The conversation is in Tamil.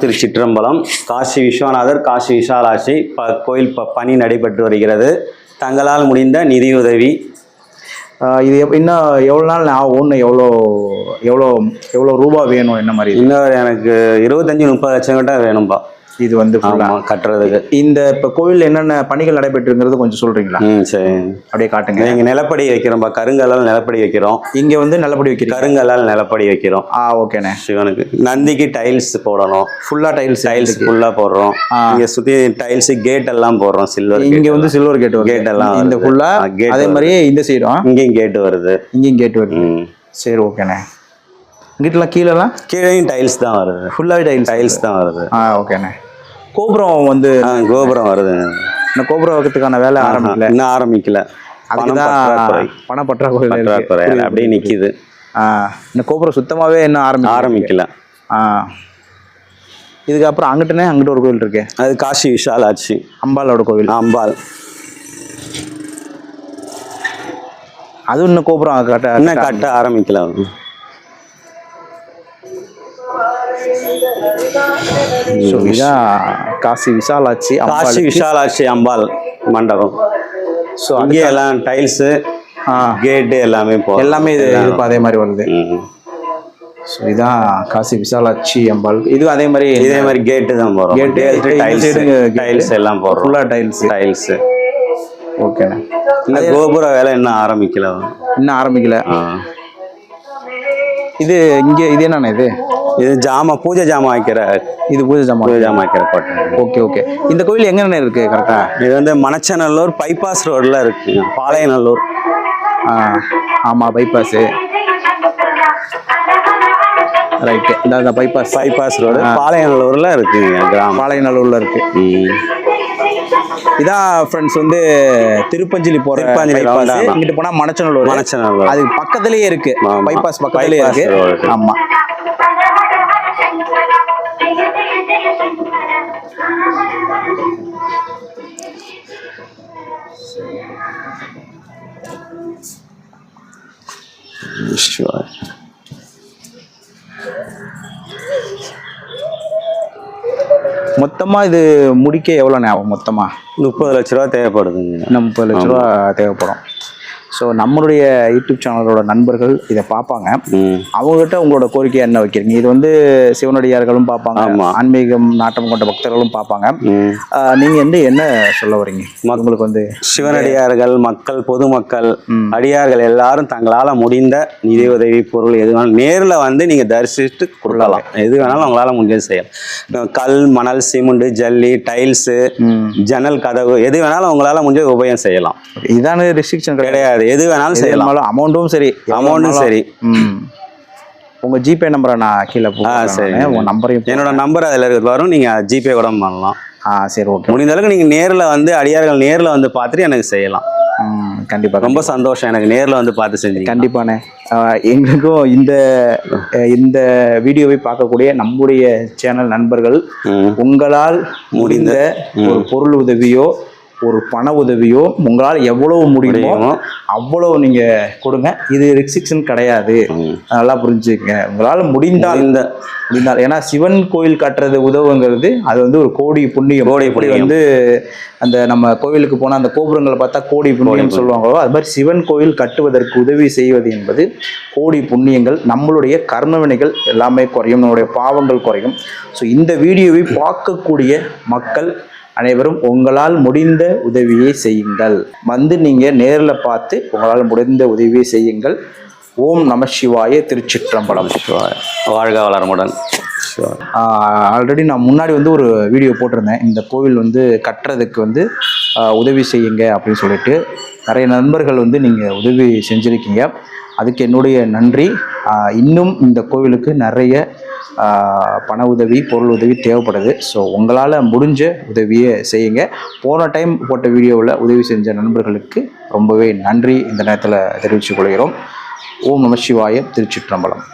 திருச்சிற்றம்பலம் காசி விஸ்வநாதர் காசி விஷாலாட்சி ப கோயில் ப பணி நடைபெற்று வருகிறது. தங்களால் முடிந்த நிதியுதவி. இது எப்- இன்னும் எவ்வளோ நாள் ஆகும் இன்னும் எவ்வளோ எவ்வளோ எவ்வளோ ரூபா வேணும் என்ன மாதிரி? இன்னும் எனக்கு இருபத்தஞ்சி முப்பது லட்சம் கிட்ட வேணும்பா. இது வந்து கட்டுறதுக்கு. இந்த இப்போ கோவிலில் என்னென்ன பணிகள் நடைபெற்றுங்கிறது கொஞ்சம் சொல்கிறீங்களா ம் சரி. அப்படியே காட்டுங்க. இங்கே நிலப்படி வைக்கிறோம்ப்பா கருங்கல்லால் நிலப்படி வைக்கிறோம். இங்கே வந்து நல்லபடி வைக்கிறீங்க. கருங்கல்லால் நிலப்படி வைக்கிறோம். ஆ ஓகேண்ணே. சிவனுக்கு. நந்திக்கு டைல்ஸ் போடணும். ஃபுல்லாக டைல்ஸ் டைல்ஸ் ஃபுல்லாக போடுறோம். இங்கே சுற்றி டைல்ஸ் கேட் எல்லாம் போடுறோம் சில்வர் இங்கே வந்து சில்வர் கேட் Gate எல்லாம் இந்த. ஃபுல்லாக gate அதே. மாதிரியே இந்த சைடும் இங்கேயும் கேட்டு வருது. இங்கேயும் கேட் வருது. சரி ஓகேண்ணே. இங்கிட்டலாம் கீழெல்லாம் கீழேயும் டைல்ஸ் தான் வருது. ஃபுல்லாகவே டைல்ஸ் டைல்ஸ் தான் வருது. ஆ ஓகேண்ணே. கோபுரம் வந்து கோபுரம் வருது. இந்த கோபுரம் வைக்கிறதுக்கான வேலை ஆரம்பிக்கல. இன்னும் ஆரம்பிக்கல. பற்றாக்குறை. பண பற்றாக்குறை அப்படியே ஆ இந்த கோபுரம் சுத்தமாகவே இன்னும் ஆரம்பிக்கல. ஆரம்பிக்கல. இதுக்கப்புறம் அங்கிட்டனே அங்கிட்ட ஒரு கோவில் இருக்கு. அது காசி விஷாலாட்சி அம்பாலோட கோவில். அம்பாள். அதுவும் இன்னும் கோபுரம் கட்ட இன்னும் கட்ட ஆரம்பிக்கல. ஸோ இதான் காசி விசாலாட்சி காசி விஷாலாட்சி அம்பாள் மண்டபம். ஸோ அங்கே எல்லாம் டைல்ஸ் கேட்டு எல்லாமே போகும் எல்லாமே இது அதே மாதிரி வருது. ஸோ இதான் காசி விசாலாட்சி அம்பாள். இது அதே மாதிரி இதே மாதிரி கேட்டு தான் Gate, கேட்டு டைல்ஸ். டைல்ஸ் எல்லாம் போடுறோம் ஃபுல்லாக டைல்ஸ் டைல்ஸ் ஓகேண்ணே இந்த கோபுர வேலை இன்னும் ஆரம்பிக்கல. இன்னும் ஆரம்பிக்கல. இது இங்கே இது என்னண்ணே இது? இது ஜாமா பூஜை ஜாமான் வைக்கிற இது பூஜை ஜாமான் பூஜை ஜாமான் வைக்கிற கோட்டை. Okay okay. இந்த கோவில் எங்கண்ணே இருக்கு கரெக்டா இது வந்து மணச்சநல்லூர் பைபாஸ் ரோட்ல இருக்கு. பாளையநல்லூர். ஆ ஆமாம் பைபாஸு ரைட்டு இந்த பைபாஸ் பைபாஸ் ரோடு பாளையநல்லூர்ல இருக்குங்க கிராமம். பாளையநல்லூரில் இருக்கு. இதான் ஃப்ரெண்ட்ஸ் வந்து திருப்பஞ்சலி போகிற திருப்பஞ்சலி ஆமா. இங்கிட்டு போனால் மணச்சநல்லூர். மணச்சநல்லூர். அது பக்கத்துலேயே இருக்கு. ஆமா. பைபாஸ் பக்கத்துலேயே இருக்கு. road. மொத்தமாக இது முடிக்க எவ்வளோ ஆகும் மொத்தமாக முப்பது லட்ச ரூபா தேவைப்படுதுங்க. முப்பது லட்ச ரூபா தேவைப்படும். ஸோ நம்மளுடைய யூடியூப் சேனலோட நண்பர்கள் இதை பார்ப்பாங்க. அவங்ககிட்ட உங்களோட கோரிக்கை என்ன வைக்கிறீங்க? இது வந்து சிவனடியார்களும் பார்ப்பாங்க. ஆன்மீகம் நாட்டம் கொண்ட பக்தர்களும் பார்ப்பாங்க. ம். ஆஹ் நீங்க வந்து என்ன சொல்ல வரீங்க? உங்களுக்கு வந்து சிவனடியார்கள் மக்கள் பொதுமக்கள். அடியார்கள் எல்லாரும் தங்களால முடிந்த நிதி உதவி பொருள் எது வேணாலும் நேர்ல வந்து நீங்க தரிசித்து கொடுக்கலாம். எது வேணாலும் உங்களால முடிஞ்சது செய்யலாம். கல் மணல் சிமெண்ட் ஜல்லி டைல்ஸ். ஜன்னல் கதவு எது வேணாலும் உங்களால முடிஞ்ச உபயம் செய்யலாம். இதான ரெஸ்ட்ரிக்ஷன் கிடையாது. எது வேணாலும் செய்யலாம். அமௌண்ட்டும் சரி. அமௌண்ட்டும் சரி. ம். உங்க ஜிபே நம்பரை நான் கீழே ஆ சரி. போடுறேன் உங்க நம்பரையும் என்னோட நம்பர் அதில் இருக்கிறது வரும். நீங்க ஜிபே கூட பண்ணலாம். ஆ சரி ஓகே முடிந்த அளவுக்கு நீங்க நேர்ல வந்து அடியார்கள் நேர்ல வந்து பார்த்துட்டு எனக்கு செய்யலாம். ம் கண்டிப்பா ரொம்ப சந்தோஷம். எனக்கு நேர்ல வந்து பார்த்து செஞ்சீங்க. கண்டிப்பாண்ணே. எங்களுக்கும் இந்த இந்த வீடியோவை பார்க்கக்கூடிய நம்முடைய சேனல் நண்பர்கள். உங்களால் முடிந்த ஒரு பொருள் உதவியோ ஒரு பண உதவியோ உங்களால் எவ்வளவு முடியுமோ முடியுமோ. அவ்வளவு நீங்க கொடுங்க. இது ரெஸ்ட்ரிக்ஷன் கிடையாது. நல்லா புரிஞ்சுக்கங்க. உங்களால் முடிந்தால் இந்த முடிந்தால். ஏன்னா சிவன் கோயில் கட்டுறது உதவுங்கிறது அது வந்து ஒரு கோடி புண்ணியம். கோடி எப்படி. வந்து அந்த நம்ம கோவிலுக்கு போனால் அந்த கோபுரங்களை பார்த்தா கோடி புண்ணியம். சொல்லுவாங்களோ அது மாதிரி சிவன் கோயில் கட்டுவதற்கு உதவி செய்வது என்பது கோடி புண்ணியங்கள். நம்மளுடைய கர்ம வினைகள் எல்லாமே குறையும். நம்மளுடைய பாவங்கள் குறையும். ஸோ இந்த வீடியோவை பார்க்கக்கூடிய மக்கள் அனைவரும் உங்களால் முடிந்த உதவியை செய்யுங்கள். வந்து நீங்கள் நேரில் பார்த்து உங்களால் முடிந்த உதவியை செய்யுங்கள். ஓம் நம சிவாய திருச்சிற்றம்பலம். வாழ்க வளரமுடன் சிவாய். ஆல்ரெடி நான் முன்னாடி வந்து ஒரு வீடியோ போட்டிருந்தேன். இந்த கோவில் வந்து கட்டுறதுக்கு வந்து உதவி செய்யுங்க அப்படின்னு சொல்லிட்டு. நிறைய நண்பர்கள் வந்து நீங்கள் உதவி செஞ்சுருக்கீங்க. அதுக்கு என்னுடைய நன்றி. இன்னும் இந்த கோவிலுக்கு நிறைய பண உதவி பொருள் உதவி தேவைப்படுது. ஸோ உங்களால் முடிஞ்ச உதவியை செய்யுங்க. போன டைம் போட்ட வீடியோவில் உதவி செஞ்ச நண்பர்களுக்கு ரொம்பவே நன்றி. இந்த நேரத்தில் தெரிவித்துக் கொள்கிறோம். ஓம் நம சிவாய திருச்சிற்றம்பலம்.